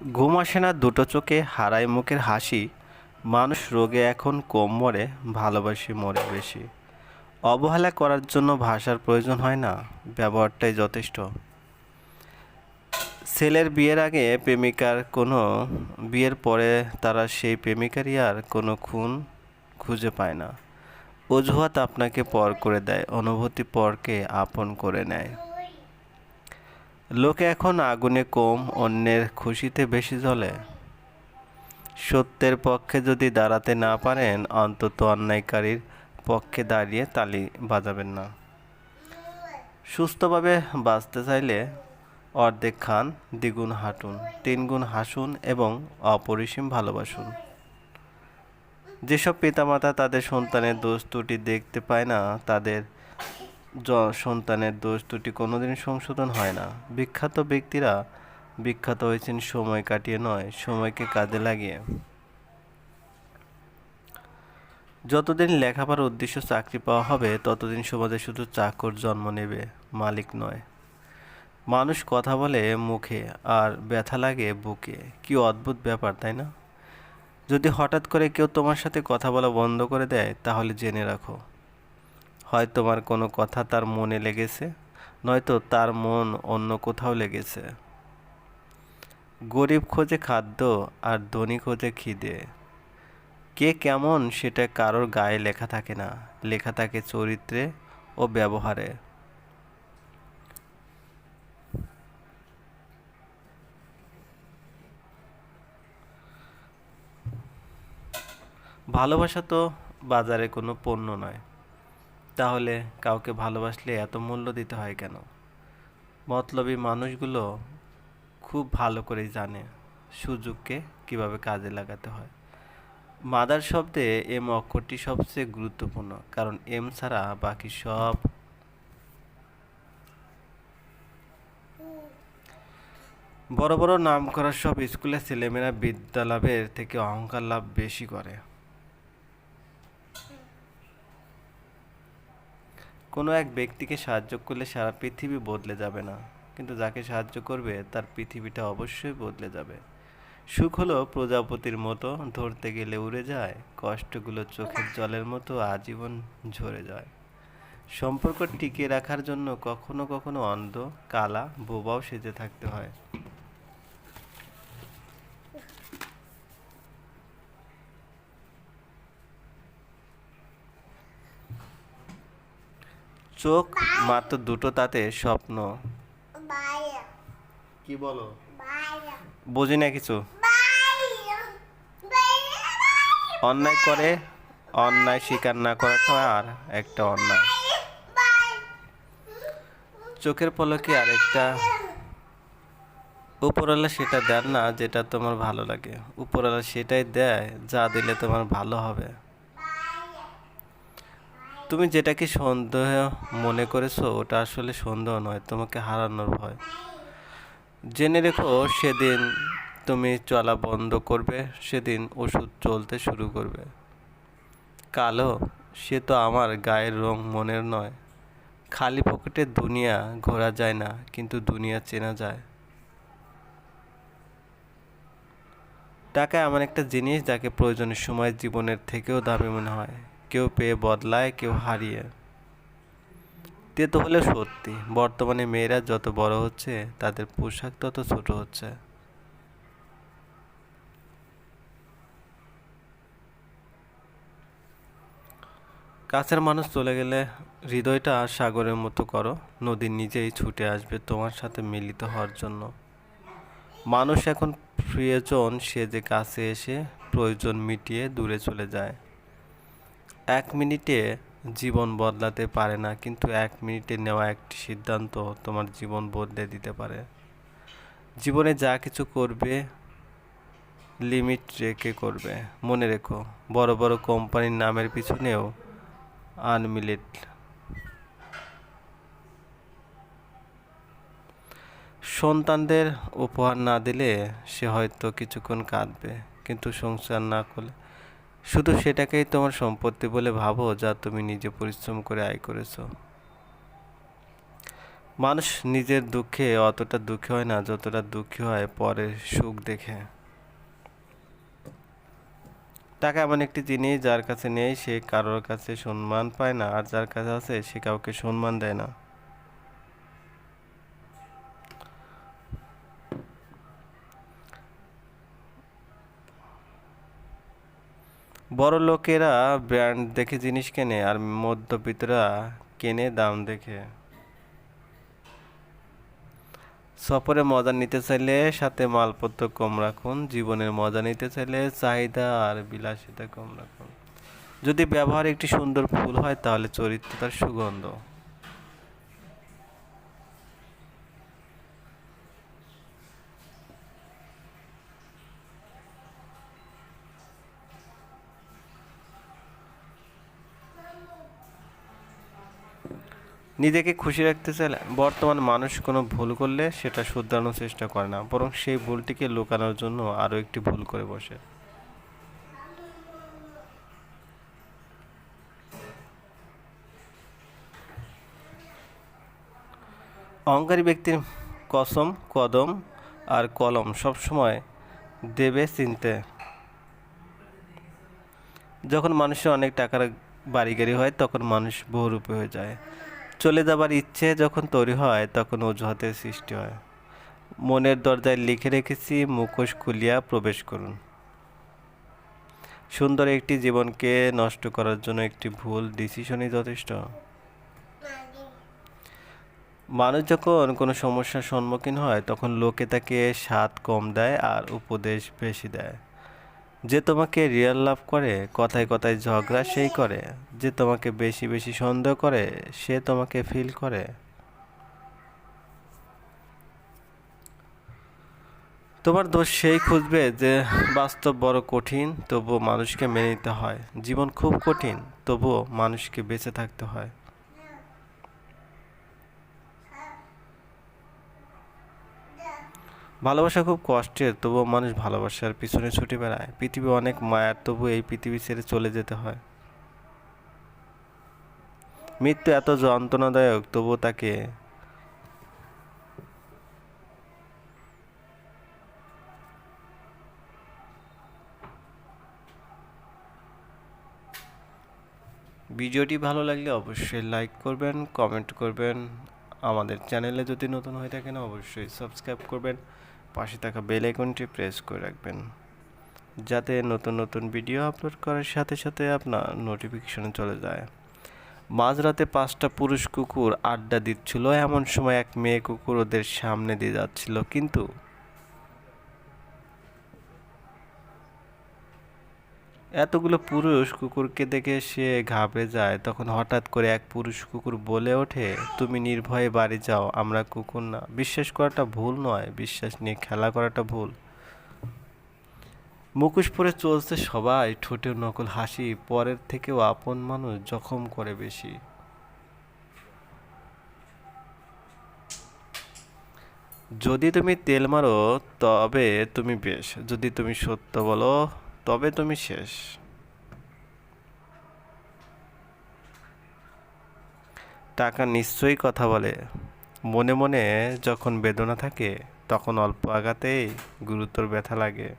ঘুম আসে না, দুটো চোখে হারায় মুখের হাসি। মানুষ রোগে এখন কম মরে, ভালোবাসি মরে বেশি। অবহেলা করার জন্য ভাষার প্রয়োজন হয় না, ব্যবহারটাই যথেষ্ট। ছেলের বিয়ের আগে প্রেমিকার কোনো, বিয়ের পরে তারা সেই প্রেমিকারই আর কোনো খুন খুঁজে পায় না। অজুহাত আপনাকে পর করে দেয়, অনুভূতি পরকে আপন করে নেয়। লোকে এখন আগুনে কম অন্যের খুশিতে বেশি জ্বলে? সত্যের পক্ষে যদি দাঁড়াতে না পারেন, অন্তত অন্যায়কারীর পক্ষে দাঁড়িয়ে তালি বাজাবেন না। সুস্থভাবে বাঁচতে চাইলে অর্ধেক খান, দ্বিগুণ হাঁটুন, তিনগুণ হাসুন এবং অপরিসীম ভালোবাসুন। যেসব পিতামাতা তাদের সন্তানের দোষ ত্রুটি দেখতে পায় না, তাদের সন্তানের দোষ দুটি কোনোদিন সংশোধন হয় না। বিখ্যাত ব্যক্তিরা বিখ্যাত হয়েছেন সময় কাটিয়ে নয়, সময়কে কাজে লাগিয়ে। যতদিন লেখাপড়ার উদ্দেশ্য চাকরি পাওয়া হবে, ততদিন সমাজে শুধু চাকর জন্ম নেবে, মালিক নয়। মানুষ কথা বলে মুখে আর ব্যথা লাগে বুকে। কি অদ্ভুত ব্যাপার, তাই না? যদি হঠাৎ করে কেউ তোমার সাথে কথা বলা বন্ধ করে দেয়, তাহলে জেনে রাখো। হয় তোমার কোনো কথা তার মনে লেগেছে, নয়তো তার মন অন্য কোথাও লেগেছে। গরিব খোঁজে খাদ্য আর ধনী খোঁজে খিদে। কে কেমন সেটা কারোর গায়ে লেখা থাকে না, লেখা থাকে চরিত্রে ও ব্যবহারে। ভালোবাসা তো বাজারে কোনো পণ্য নয়। তাহলে কাউকে ভালোবাসলে এত মূল্য দিতে হয় কেন? মতলবী মানুষগুলো খুব ভালো করেই জানে সুযোগকে কীভাবে কাজে লাগাতে হয়। মাদার শব্দে এম অক্ষরটি সবচেয়ে গুরুত্বপূর্ণ, কারণ এম ছাড়া বাকি সব বড় বড় নাম করা সব স্কুলের ছেলেমেয়েরা বিদ্যা লাভের থেকে অহংকার লাভ বেশি করে। কোনো এক ব্যক্তিকে সাহায্য করলে সারা পৃথিবী বদলে যাবে না। কিন্তু যাকে সাহায্য করবে, তার পৃথিবীটা অবশ্যই বদলে যাবে। সুখ হলো প্রজাপতির মতো, ধরতে গেলে উড়ে যায়, কষ্টগুলো চোখের জলের মতো আজীবন ঝরে যায়। সম্পর্ক টিকিয়ে রাখার জন্য কখনো কখনো অন্ধ, কালা, বোবাও সেজে থাকতে হয়। চোখ মাত্র দুটো তাতে স্বপ্ন কি বলো. বুঝি না কিছু. অন্যায় করে অন্যায় স্বীকার না করাটা আর একটা অন্যায়. চোখের পলকে আরেকটা উপরওয়ালা সেটা দেন না যেটা তোমার ভালো লাগে উপরওয়ালা সেটাই দেয় যা দিলে তোমার ভালো হবে তুমি যেটাকে সন্দেহ মনে করেছ, ওটা আসলে সন্দেহ নয়, তোমাকে হারানোর ভয়। জেনে রেখো, সেদিন তুমি চলা বন্ধ করবে, সেদিন ওষুধ চলতে শুরু করবে। কালো, সে তো আমার গায়ের রং মনের নয়। খালি পকেটে দুনিয়া ঘোরা যায় না, কিন্তু দুনিয়া চেনা যায়। টাকা এমন একটা জিনিস যাকে প্রয়োজনের সময়, জীবনের থেকেও দামি মনে হয়। কেউ পেয়ে বদলায়, কেউ হারিয়ে। তেতো হলে সত্যি, বর্তমানে মেয়েরা যত বড় হচ্ছে, তাদের পোশাক তত ছোট হচ্ছে। কাছের মানুষ চলে গেলে হৃদয়টা সাগরের মতো করো, নদী নিজেই ছুটে আসবে তোমার সাথে মিলিত হওয়ার জন্য। মানুষ এখন প্রিয়জন, সে যে কাছে এসে প্রয়োজন মিটিয়ে দূরে চলে যায়। এক মিনিটে জীবন বদলাতে পারে না, কিন্তু এক মিনিটে নেওয়া একটি সিদ্ধান্ত তোমার জীবন বদলে দিতে পারে। জীবনে যা কিছু করবে, লিমিট রেখে করবে। মনে রেখো, বড় বড় কোম্পানির নামের পিছনেও আনমিলিট। সন্তানদের উপহার না দিলে সে হয়তো কিছুক্ষণ কাঁদবে, কিন্তু সংসার না করলে শুধু সেটাকেই তোমার সম্পত্তি বলে ভাবো যা তুমি নিজে পরিশ্রম করে আয় করেছ। মানুষ নিজের দুঃখে অতটা দুঃখী হয় না, যতটা দুঃখী হয় পরে সুখ দেখে। টাকা এমন একটি জিনিস যার কাছে নেই, সে কারোর কাছে সম্মান পায় না, আর যার কাছে আছে সে কাউকে সম্মান দেয় না। বড় লোকেরা ব্র্যান্ড দেখে জিনিস কেনে আর মধ্যবিত্তরা কেনে দাম দেখে। সফরে মজা নিতে চাইলে সাথে মালপত্র কম রাখুন, জীবনের মজা নিতে চাইলে চাহিদা আর বিলাসিতা কম রাখুন। যদি ব্যবহার একটি সুন্দর ফুল হয় তাহলে চরিত্র তার সুগন্ধ। নিজেকে খুশি রাখতে চাইলে বর্তমান মানুষ কোনো ভুল করলে সেটা শুধরানোর চেষ্টা করে না, বরং সেই ভুলটিকে লুকানোর জন্য আরও একটি ভুল করে বসে। অহংকারী ব্যক্তির কসম, কদম আর কলম সবসময় দেবে চিনতে। যখন মানুষের অনেক টাকার বাড়ি গাড়ি হয়, তখন মানুষ বহুরূপী হয়ে যায়। চলে যাবার ইচ্ছে যখন তৈরি হয়, তখন অজুহাতের সৃষ্টি হয়। মনের দরজায় লিখে রেখেছি, মুখোশ খুলিয়া প্রবেশ করুন। সুন্দর একটি জীবনকে নষ্ট করার জন্য একটি ভুল ডিসিশনই যথেষ্ট। মানুষ যখন কোনো সমস্যার সম্মুখীন হয়, তখন লোকে তাকে স্বাদ কম দেয় আর উপদেশ বেশি দেয়। যে তোমাকে রিয়াল লাভ করে, কথায় কথায় ঝগড়া সেই করে, যে তোমাকে বেশি বেশি সন্দেহ করে, সে তোমাকে ফিল করে। তোমার দোষ সেই খুঁজবে যে বাস্তব বড় কঠিন, তবুও মানুষকে মেনে নিতে হয়। জীবন খুব কঠিন, তবুও মানুষকে বেঁচে থাকতে হয়। ভালোবাসা খুব কষ্টের, তবুও মানুষ ভালোবাসার পিছনে ছুটে বেড়ায়। পৃথিবী অনেক মায়ার তবু এই পৃথিবী ছেড়ে চলে যেতে হয়। মৃত্যু এত যন্ত্রণাদায়ক, তবুও তাকে ভিডিওটি ভালো লাগলে অবশ্যই লাইক করবেন, কমেন্ট করবেন। আমাদের চ্যানেলে যদি নতুন হয়ে থাকেন, অবশ্যই সাবস্ক্রাইব করবেন। পাশে থাকা বেল আইকনটি প্রেস করে রাখবেন। যাতে নতুন নতুন ভিডিও আপলোড করার সাথে সাথে আপনার নোটিফিকেশনে চলে যায়। মাঝরাতে পাঁচটা পুরুষ কুকুর আড্ডা দিচ্ছিল, এমন সময় এক মেয়ে কুকুর ওদের সামনে দিয়ে যাচ্ছিল, কিন্তু এতগুলো পুরুষ কুকুরকে দেখে সে ঘাবড়ে যায়। তখন হঠাৎ করে এক পুরুষ কুকুর বলে ওঠে, তুমি নির্ভয়ে বাড়ি যাও, আমরা কুকুর না। বিশ্বাস করাটা ভুল নয়, বিশ্বাস নিয়ে খেলা করাটা ভুল। মুখোশ পরে চলছে সবাই ঠোঁটে নকল হাসি, পরের থেকেও আপন মানুষ জখম করে বেশি। যদি তুমি তেল মারো, তবে তুমি বেশ। যদি তুমি সত্য বলো তবে তুমি শেষ। টাকা নিশ্চয়ই কথা বলে। মনে মনে যখন বেদনা থাকে, তখন অল্প আঘাতেই গুরুতর ব্যথা লাগে।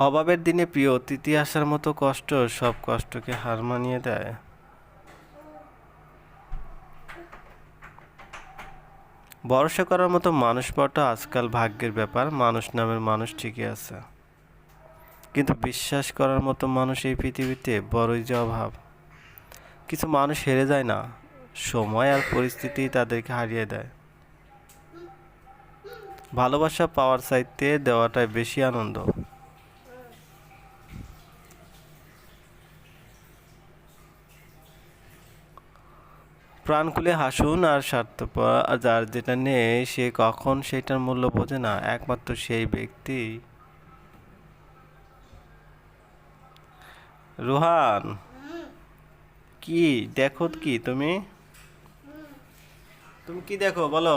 অভাবের দিনে প্রিয় অতিথি আসার মতো কষ্ট সব কষ্টকে হার মানিয়ে দেয়। ভরসা করার মতো মানুষ পাওয়াটা আজকাল ভাগ্যের ব্যাপার, মানুষ নামের মানুষ ঠিকই আছে। কিন্তু বিশ্বাস করার মতো মানুষ এই পৃথিবীতে বড়ই যে অভাব। কিছু মানুষ হেরে যায় না, সময় আর পরিস্থিতি তাদেরকে হারিয়ে দেয়। ভালোবাসা পাওয়ার চাইতে দেওয়াটাই বেশি আনন্দ। প্রাণ খুলে হাসুন আর স্বার্থপর যার যেটা নেই সে কখন সেটার মূল্য বোঝে না, একমাত্র সেই ব্যক্তি। রোহান, কি? দেখো কি, তুমি? তুমি কি দেখো, বলো।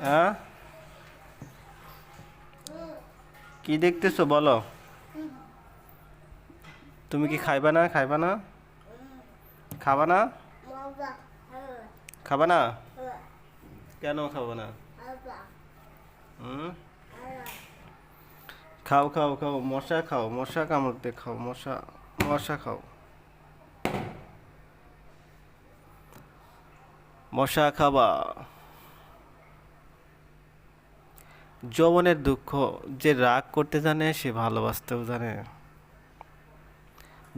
হ্যাঁ? কি দেখতেছো, বলো। তুমি কি খাইবা না খাইবা না? খাবা না? না? কেন খাব না? খাও খাও খাও, মশা খাও, মশা কামড়তে খাও, মশা মশা খাও। মশা খাবা। যৌবনের দুঃখ যে রাগ করতে জানে, সে ভালোবাসতেও জানে।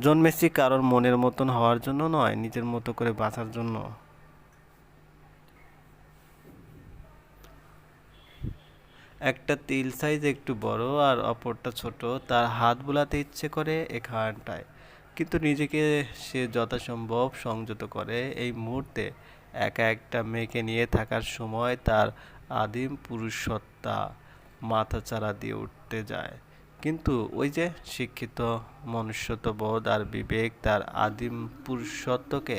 জন্মেছি কারোর মনের মতন হওয়ার জন্য নয়, নিজের মতো করে বাঁচার জন্য। একটা তিল সাইজ একটু বড় আর অপরটা ছোট, তার হাত বোলাতে ইচ্ছে করে এখানটায় কিন্তু নিজেকে সে যথাসম্ভব সংযত করে। এই মুহূর্তে একা একটা মেয়েকে নিয়ে থাকার সময় তার আদিম পুরুষসত্তা মাথাচাড়া দিয়ে উঠতে যায়। কিন্তু ওই যে শিক্ষিত মনুষ্যত্ববোধ আর বিবেক তার আদিম পুরুষত্বকে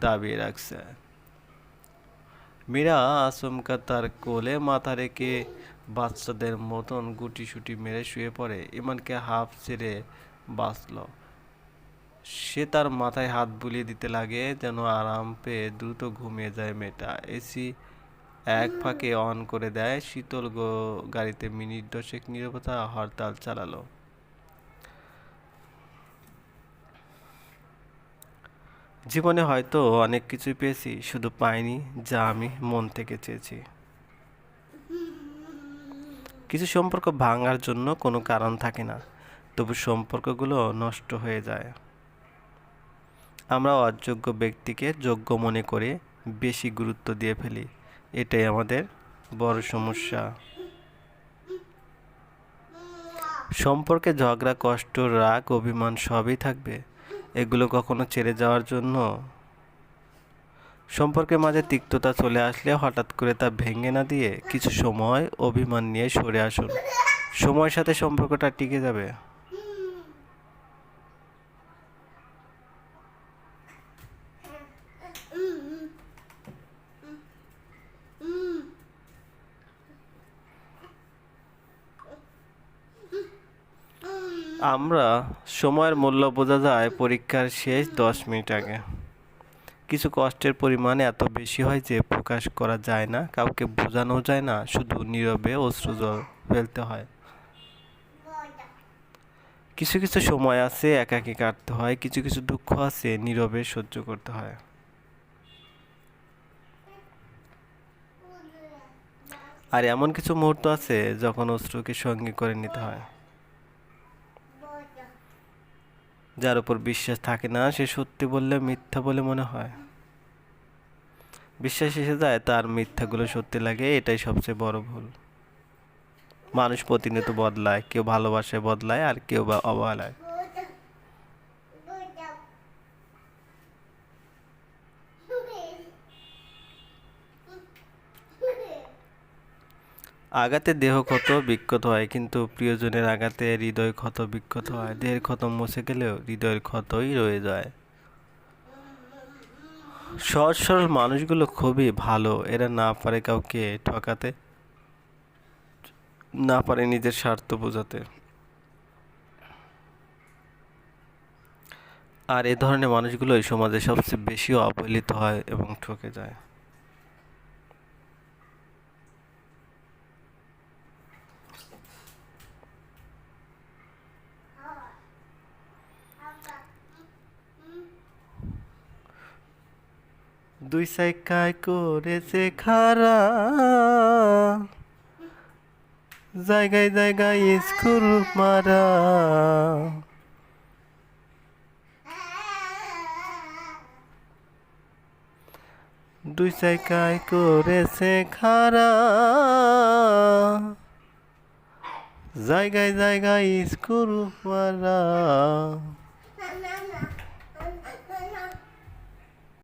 দাবিয়ে রাখছে। মীরা আচমকা তার কোলে মাথা রেখে বাচ্চাদের মতন গুটি সুটি মেরে শুয়ে পড়ে, ইমানকে হাফ ছেড়ে বাঁচল। সে তার মাথায় হাত বুলিয়ে দিতে লাগে যেন আরাম পেয়ে দ্রুত ঘুমিয়ে যায় মেয়েটা। এসি এক ফাঁকে অন করে দেয়, শীতল গো- গাড়িতে মিনিট দশেক নীরবতা হরতাল চালালো। জীবনে হয়তো অনেক কিছুই পেয়েছি, শুধু পাইনি যা আমি মন থেকে চেয়েছি। কিছু সম্পর্ক ভাঙার জন্য কোনো কারণ থাকে না, তবু সম্পর্কগুলো নষ্ট হয়ে যায়। আমরা অযোগ্য ব্যক্তিকে যোগ্য মনে করে বেশি গুরুত্ব দিয়ে ফেলি। এটাই আমাদের বড় সমস্যা। সম্পর্কে ঝগড়া, কষ্ট, রাগ, অভিমান সবই থাকবে। এগুলো কখনো ছেড়ে যাওয়ার জন্য। সম্পর্কের মাঝে তিক্ততা চলে আসলে হঠাৎ করে তা ভেঙে না দিয়ে কিছু সময়, অভিমান নিয়ে সরে আসুন। সময়ের সাথে সম্পর্কটা টিকে যাবে। আমরা সময়ের মূল্য বোঝা যায় পরীক্ষার শেষ দশ মিনিট আগে। কিছু কষ্টের পরিমাণ এত বেশি হয় যে প্রকাশ করা যায় না, কাউকে বোঝানো যায় না, শুধু নীরবে অশ্রু ফেলতে হয়। কিছু কিছু সময় আছে একাকী কাটতে হয়, কিছু কিছু দুঃখ আছে নীরবে সহ্য করতে হয়। আর এমন কিছু মুহূর্ত আছে যখন অশ্রুকে সঙ্গী করে নিতে হয়। যার উপর বিশ্বাস থাকে না, সে সত্যি বললে মিথ্যা বলে মনে হয়। বিশ্বাস এসে যায়, তার মিথ্যাগুলো সত্যি লাগে, এটাই সবচেয়ে বড় ভুল। মানুষ প্রতিনিয়ত বদলায়, কেউ ভালোবাসায় বদলায় আর কেউ বা অবহেলায়। আঘাতে দেহ ক্ষত বিক্ষত হয়, কিন্তু প্রিয়জনের আঘাতে হৃদয় ক্ষত বিক্ষত হয়। দেহের ক্ষত মুছে গেলেও হৃদয়ের ক্ষতই রয়ে যায়। সহজ সরল মানুষগুলো খুবই ভালো। এরা না পারে কাউকে ঠকাতে, না পারে নিজের স্বার্থ বোঝাতে। আর এ ধরনের মানুষগুলোই সমাজে সবচেয়ে বেশি অবহেলিত হয় এবং ঠকে যায়। দুই সাইকায় করেছে খারা। জায়গায় জায়গায় স্কুল মারা। দুই সাইকায় করেছে খারা। জায়গায় জায়গায় স্কুল মারা।